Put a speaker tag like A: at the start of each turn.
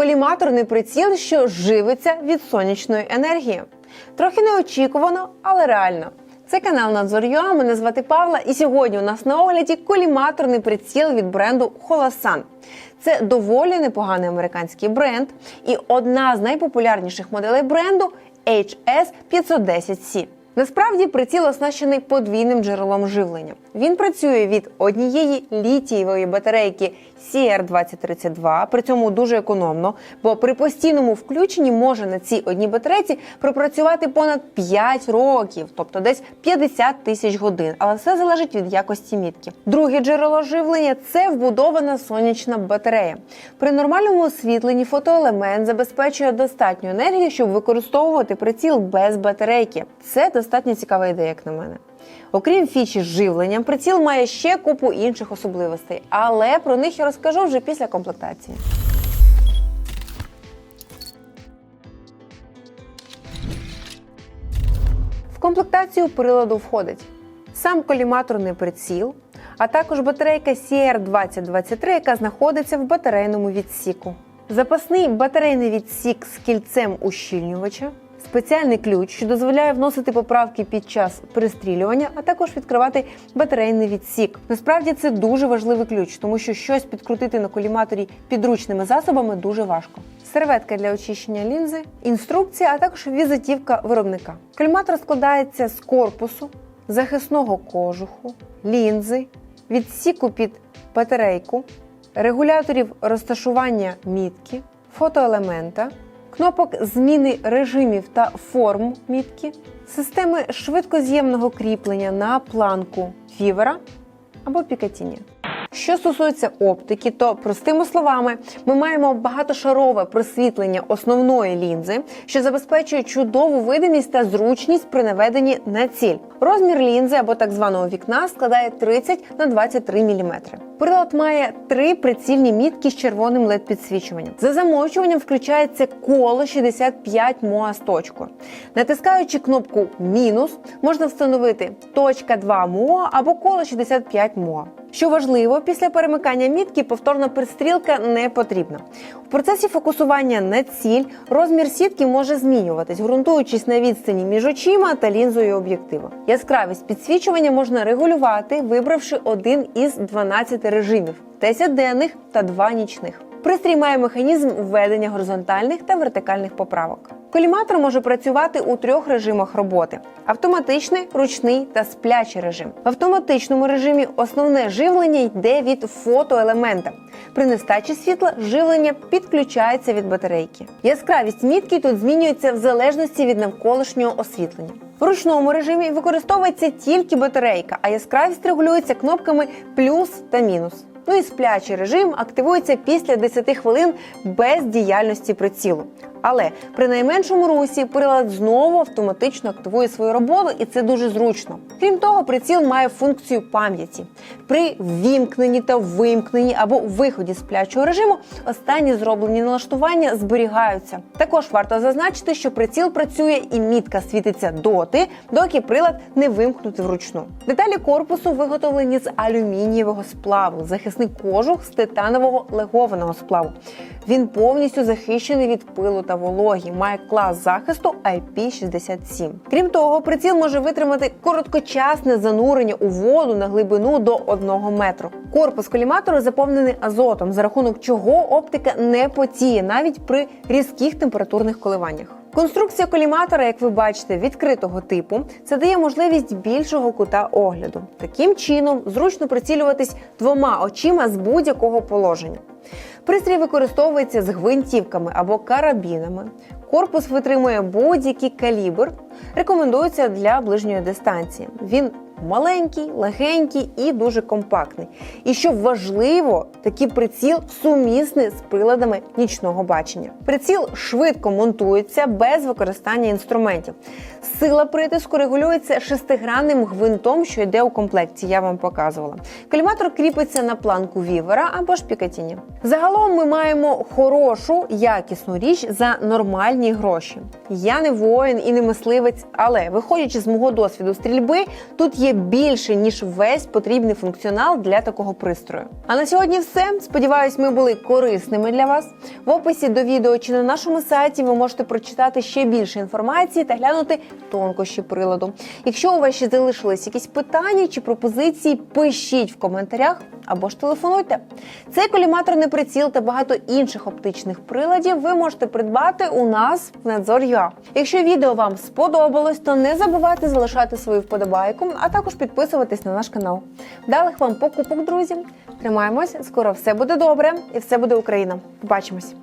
A: коліматорний приціл, що живиться від сонячної енергії. Трохи неочікувано, але реально. Це канал Надзор.ua, мене звати Павла, і сьогодні у нас на огляді коліматорний приціл від бренду Holosun. Це доволі непоганий американський бренд, і одна з найпопулярніших моделей бренду HS510C. Насправді приціл оснащений подвійним джерелом живлення. Він працює від однієї літієвої батарейки CR2032, при цьому дуже економно, бо при постійному включенні може на цій одній батарейці пропрацювати понад 5 років, тобто десь 50 тисяч годин. Але все залежить від якості мітки. Друге джерело живлення це вбудована сонячна батарея. При нормальному освітленні фотоелемент забезпечує достатню енергію, щоб використовувати приціл без батарейки. Це достатньо цікава ідея, як на мене. Окрім фічі з живленням, приціл має ще купу інших особливостей, але про них я розкажу вже після комплектації. В комплектацію приладу входить сам коліматорний приціл, а також батарейка CR2023, яка знаходиться в батарейному відсіку. Запасний батарейний відсік з кільцем ущільнювача, спеціальний ключ, що дозволяє вносити поправки під час пристрілювання, а також відкривати батарейний відсік. Насправді це дуже важливий ключ, тому що щось підкрутити на коліматорі підручними засобами дуже важко. Серветка для очищення лінзи, інструкція, а також візитівка виробника. Коліматор складається з корпусу, захисного кожуху, лінзи, відсіку під батарейку, регуляторів розташування мітки, фотоелемента, кнопок зміни режимів та форм мітки, системи швидкоз'ємного кріплення на планку фівера або пікатіні. Що стосується оптики, то простими словами ми маємо багатошарове просвітлення основної лінзи, що забезпечує чудову видимість та зручність при наведенні на ціль. Розмір лінзи або так званого вікна складає 30 на 23 мм. Прилад має три прицільні мітки з червоним led підсвічуванням. За замовчуванням включається коло 65 МОА з точкою. Натискаючи кнопку мінус, можна встановити точка 2 МОА або коло 65 МОА. Що важливо, після перемикання мітки повторна пристрілка не потрібна. У процесі фокусування на ціль розмір сітки може змінюватись, ґрунтуючись на відстані між очима та лінзою об'єктива. Яскравість підсвічування можна регулювати, вибравши один із 12 режимів: 10 денних та 2 нічних. Пристрій має механізм введення горизонтальних та вертикальних поправок. Коліматор може працювати у трьох режимах роботи: автоматичний, ручний та сплячий режим. В автоматичному режимі основне живлення йде від фотоелемента. При нестачі світла живлення підключається від батарейки. Яскравість мітки тут змінюється в залежності від навколишнього освітлення. В ручному режимі використовується тільки батарейка, а яскравість регулюється кнопками плюс та мінус. Ну і сплячий режим активується після 10 хвилин без діяльності прицілу. Але при найменшому русі прилад знову автоматично активує свою роботу, і це дуже зручно. Крім того, приціл має функцію пам'яті. При ввімкненні та вимкненні або виході з сплячого режиму останні зроблені налаштування зберігаються. Також варто зазначити, що приціл працює і мітка світиться доти, доки прилад не вимкнути вручну. Деталі корпусу виготовлені з алюмінієвого сплаву, захисний кожух з титанового легованого сплаву. Він повністю захищений від пилу та вологі, має клас захисту IP67. Крім того, приціл може витримати короткочасне занурення у воду на глибину до 1 метру. Корпус коліматору заповнений азотом, за рахунок чого оптика не потіє навіть при різких температурних коливаннях. Конструкція коліматора, як ви бачите, відкритого типу, це дає можливість більшого кута огляду. Таким чином зручно прицілюватись двома очима з будь-якого положення. Пристрій використовується з гвинтівками або карабінами. Корпус витримує будь-який калібр. Рекомендується для ближньої дистанції. Він маленький, легенький і дуже компактний. І що важливо, такий приціл сумісний з приладами нічного бачення. Приціл швидко монтується без використання інструментів. Сила притиску регулюється шестигранним гвинтом, що йде у комплекті. Я вам показувала. Коліматор кріпиться на планку вівера або ж пікатіні. Загалом ми маємо хорошу, якісну річ за нормальні гроші. Я не воїн і не мисливець, але виходячи з мого досвіду стрільби, тут є ще більше ніж весь потрібний функціонал для такого пристрою. А на сьогодні все. Сподіваюсь, ми були корисними для вас. В описі до відео чи на нашому сайті ви можете прочитати ще більше інформації та глянути тонкощі приладу. Якщо у вас ще залишились якісь питання чи пропозиції, пишіть в коментарях або ж телефонуйте. Цей коліматорний приціл та багато інших оптичних приладів ви можете придбати у нас в Надзор.ua. Якщо відео вам сподобалось, то не забувайте залишати свою вподобайку, а також підписуватись на наш канал. Вдалих вам покупок, друзі! Тримаємось, скоро все буде добре і все буде Україна. Побачимось!